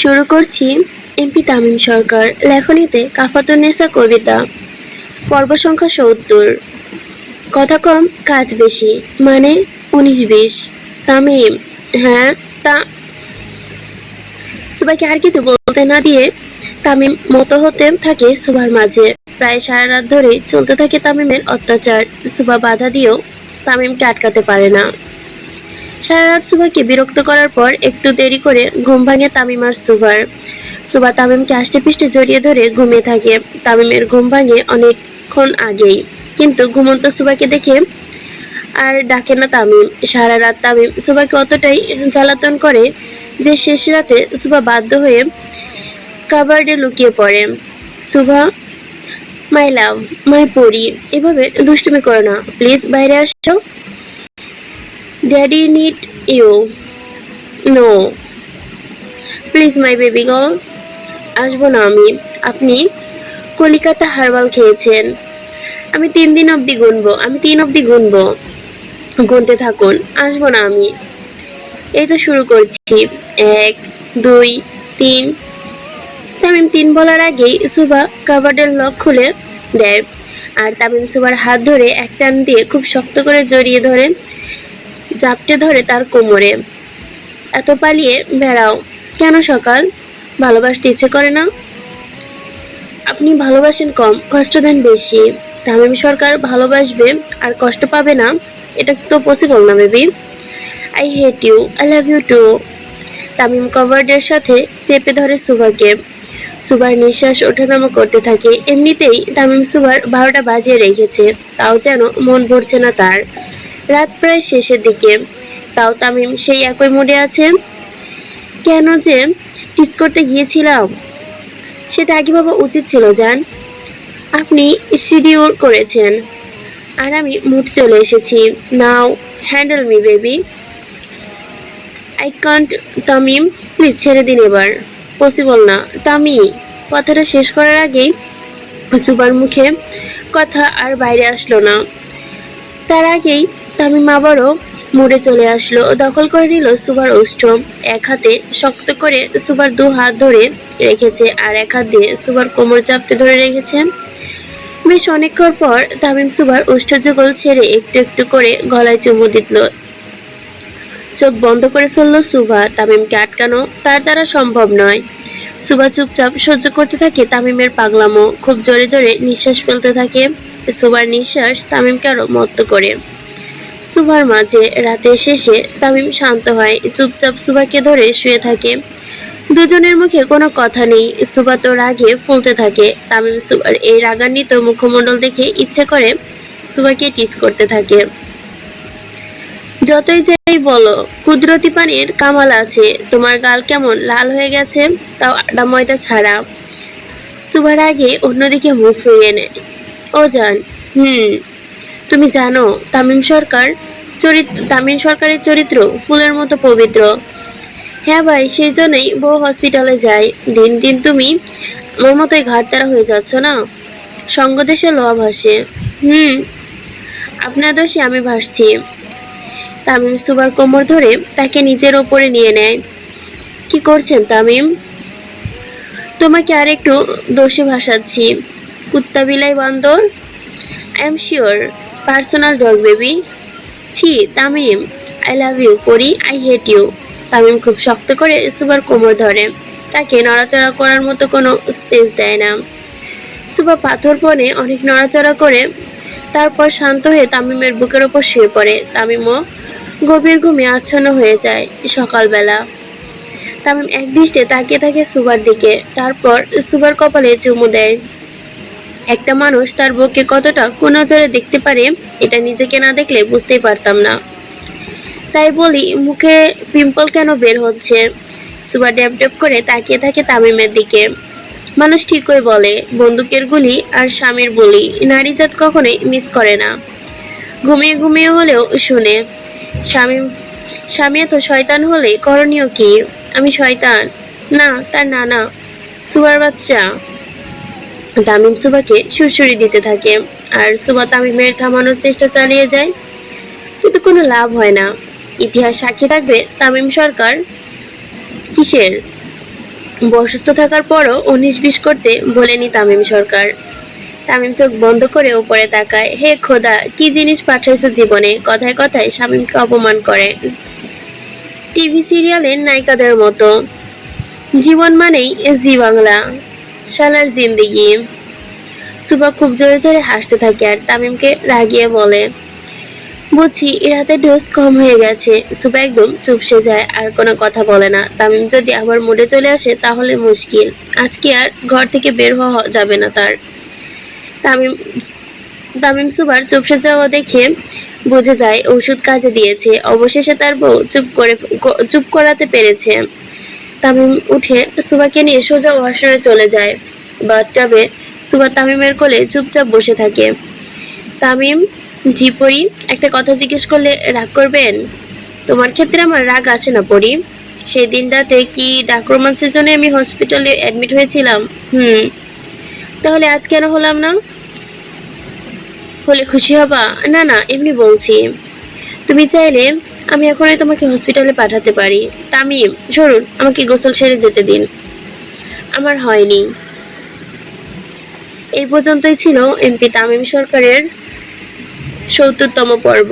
শুরু করছি এমপি তামিম সরকার, লেখনীতে কাফাতুন্নেসা কবিতা, পর্ব সংখ্যা সত্তর। কথা কম, কাজ বেশি মানে উনিশ বিশ। তামিম হ্যাঁ তা সুবাইকে আর কিছু বলতে না দিয়ে তামিম মতো হতে থাকে সুবার মাঝে। প্রায় সারা রাত ধরে চলতে থাকে তামিমের অত্যাচার। সুবা বাধা দিয়েও তামিমকে আটকাতে পারে না। সারা রাত সুবাকে বিরক্ত করার পর একটু দেরি করে ঘুম ভাঙে তামিম আর সুবার সুবা তামিমকে আষ্টে পিষ্টে জড়িয়ে ধরে ঘুমিয়ে থাকে। তামিমের ঘুম ভাঙে অনেকক্ষণ আগেই। কিন্তু ঘুমন্ত সুভাকে দেখে আর ডাকে না তামিম। সারা রাত তামিম সুভাকে অতটাই জ্বালাতন করে যে শেষ রাতে সুভা বাধ্য হয়ে কাবার্ডে লুকিয়ে পড়ে। সুভা, মাই লাভ, মাই পরি, এভাবে দুষ্টুমি করো না। প্লিজ বাইরে আসো। Daddy need you no please my baby girl আসব না আমি। আপনি কলিকাতা হারবাল খেয়েছেন। আমি তিন দিন অবধি গুনবো। আমি তিন অবধি গুনবো। গুনতে থাকুন। আসব না আমি। এই তো শুরু করছি। এক, দুই, তিন। তামিম তিন বলার আগেই সুবা কাবার্ডের লক খুলে দেয়। আর তামিম সুবার হাত ধরে এক টান দিয়ে খুব শক্ত করে জড়িয়ে ধরে জাপটে ধরে তার কোমরে, এত পালিয়ে বেড়াও। কেন সকাল? ভালোবাসতে ইচ্ছে করে না? আপনি ভালোবাসেন কম, কষ্ট দেন বেশি। তামিম সরকার ভালোবাসবে আর কষ্ট পাবে না, এটা তো পসিবল না baby I hate you I love you too Tamim কভার্ডের সাথে চেপে ধরে সুভাকে। সুভার নিঃশ্বাস ওঠানামা করতে থাকে, এমনিতেই তামিম সুভার বারোটা বাজিয়ে রেখেছে, তাও যেন মন ভরছে না তার। রাত প্রায় শেষের দিকে। তাও তামিম সেই একই মোডে আছে। কেন যে টিচ করতে গিয়েছিলাম? সেটা আগে ভাবা উচিত ছিল, জান। আপনি শিডিউল করেছেন। আর আমি মুড চলে এসেছি। Now handle me baby I can't Tamim please ছেড়ে দিন এবার। পসিবল না। তামি, কথাটা শেষ করার আগেই সুবার মুখে কথা আর বাইরে আসলো না। তার আগেই তামিম আবারও মুড়ে চলে আসলো। দখল করে নিল সুবার ওষ্ঠ এক হাতে শক্ত করে সুবার দু হাত ধরে রেখেছে আর এক হাত দিয়ে সুবার কোমর চাপটে ধরে রেখেছেন বেশ অনেকক্ষণ পর তামিম সুবার যুগল ছেড়ে একটু একটু করে গলায় চুমু দিল। চোখ বন্ধ করে ফেলল সুভা। তামিমকে আটকানো তার দ্বারা সম্ভব নয়। সুভা চুপচাপ সহ্য করতে থাকে তামিমের পাগলামো। খুব জোরে জোরে নিঃশ্বাস ফেলতে থাকে। সুভার নিঃশ্বাস তামিমকে আরও মত্ত করে। সুভার মাঝে রাতের শেষে তামিম শান্ত হয়, চুপচাপ সুভাকে ধরে শুয়ে থাকে। দুজনের মুখে কোনো কথা নেই, সুভা তো রাগে ফুলতে থাকে। তামিম, সুভার এই রাগান্বিত মুখমণ্ডল দেখে ইচ্ছে করে সুভাকে টিচ করতে থাকে। যতই যাই বলো, কুদরতি পানির কামাল আছে। তোমার গাল কেমন লাল হয়ে গেছে, তাও আড্ডা ময়দা ছাড়া। সুভার আগে অন্যদিকে মুখ ফিরিয়ে নেয়। ও জান হুম। তুমি জানো, তামিম সরকার চরিত্র তামিম সরকারের চরিত্র ফুলের মতো পবিত্র। হ্যাঁ ভাই, সেই জন্যই বউ হসপিটালে যায়। দিন দিন তুমি আমার মতোই ঘাটতারা হয়ে যাচ্ছ না? সঙ্গদেশে লোয়া ভাসে হুম, আপনার দোষে আমি ভাসছি। তামিম সুবার কোমর ধরে তাকে নিজের ওপরে নিয়ে নেয়। কি করছেন তামিম? তোমাকে আর একটু দোষে ভাসাচ্ছি। কুত্তা বিলাই বান্দর? I am sure personal dog baby. ছি, Tamim I love you Pori I hate you Tamim খুব শক্ত করে সুবার কোমর ধরে। তাকে নড়াচড়া করার মতো কোনো স্পেস দেয় না। সুবা পাথর বনে অনেক নড়াচড়া করে, তারপর শান্ত হয়ে তামিমের বুকের ওপর শুয়ে পড়ে। তামিমও গভীর ঘুমে আচ্ছন্ন হয়ে যায় সকালবেলা। তামিম এক দৃষ্টে তাকিয়ে থাকে সুবার দিকে, তারপর সুবার কপালে চুমু দেয়। একটা মানুষ তার বউকে কতটা কোন নজরে দেখতে পারে, এটা নিজেকে না দেখলে বুঝতেই পারতাম না। তাই বলি, মুখে পিম্পল কেন বের হচ্ছে? সুবা ড্যাপ ড্যাপ করে তাকিয়ে থাকে তামিমের দিকে। মানুষ ঠিকই বলে, বন্দুকের গুলি আর স্বামীর বলি নারীজাত কখনোই মিস করে না। ঘুমিয়ে ঘুমিয়ে হলেও শুনে, স্বামী স্বামী এত শয়তান হলে করণীয় কি? আমি শয়তান? না, তার নানা। সুবার বাচ্চা। তামিম সুবাকে সুরসুরি দিতে থাকে। আর সুবা তামিমের থামানোর চেষ্টা চালিয়ে যায়। কিন্তু কোনো লাভ হয় না। ইতিহাস সাক্ষী থাকবে তামিম সরকার। কিসের? অসুস্থ থাকার পরও উনিশ বিশ করতে বলেনি তামিম সরকার। তামিম চোখ বন্ধ করে উপরে তাকায়। হে খোদা, কি জিনিস পাঠাইছো জীবনে? কথায় কথায় স্বামীকে অপমান করে। টিভি সিরিয়ালের নায়িকাদের মতো। জীবন মানেই জি বাংলা। শালার জিন্দিগি। সুবা খুব জোরে জোরে হাসতে থাকে আর তামিমকে রাগিয়ে বলে, বুঝছি ইরাতের ডোজ কম হয়ে গেছে। সুবা একদম চুপসে যায় আর কোনো কথা বলে না। তামিম যদি আবার মুডে চলে আসে, তাহলে মুশকিল। আজকে আর ঘর থেকে বের হওয়া যাবে না তার। তামিম তামিম সুবার চুপসে যাওয়া দেখে বুঝে যায়, ওষুধ কাজে দিয়েছে। অবশেষে তার বউ চুপ করে, চুপ করাতে পেরেছে। তামিম উঠে সুবাকে নিয়ে সোজা ওয়াশরুমে চলে যায়। বাথটাবে সুবা তামিমের কোলে চুপচাপ বসে থাকে। তামিম জি পরি একটা কথা জিজ্ঞেস করলে রাগ করবেন? তোমার ক্ষেত্রে আমার রাগ আছে না, পরি। সেই দিনটাতে কি ডাক রোমান্সের জন্য আমি হসপিটালে অ্যাডমিট হয়েছিলাম? হুম। তাহলে আজ কেন হলাম না? হলে খুশি হবা? না না, এমনি বলছি। তুমি চাইলে আমি এখনই তোমাকে হসপিটালে পাঠাতে পারি। তামিম, সরুন, আমাকে গোসল সেরে যেতে দিন। আমার হয়নি। এই পর্যন্তই ছিল এমপি তামিম সরকারের সত্তরতম পর্ব।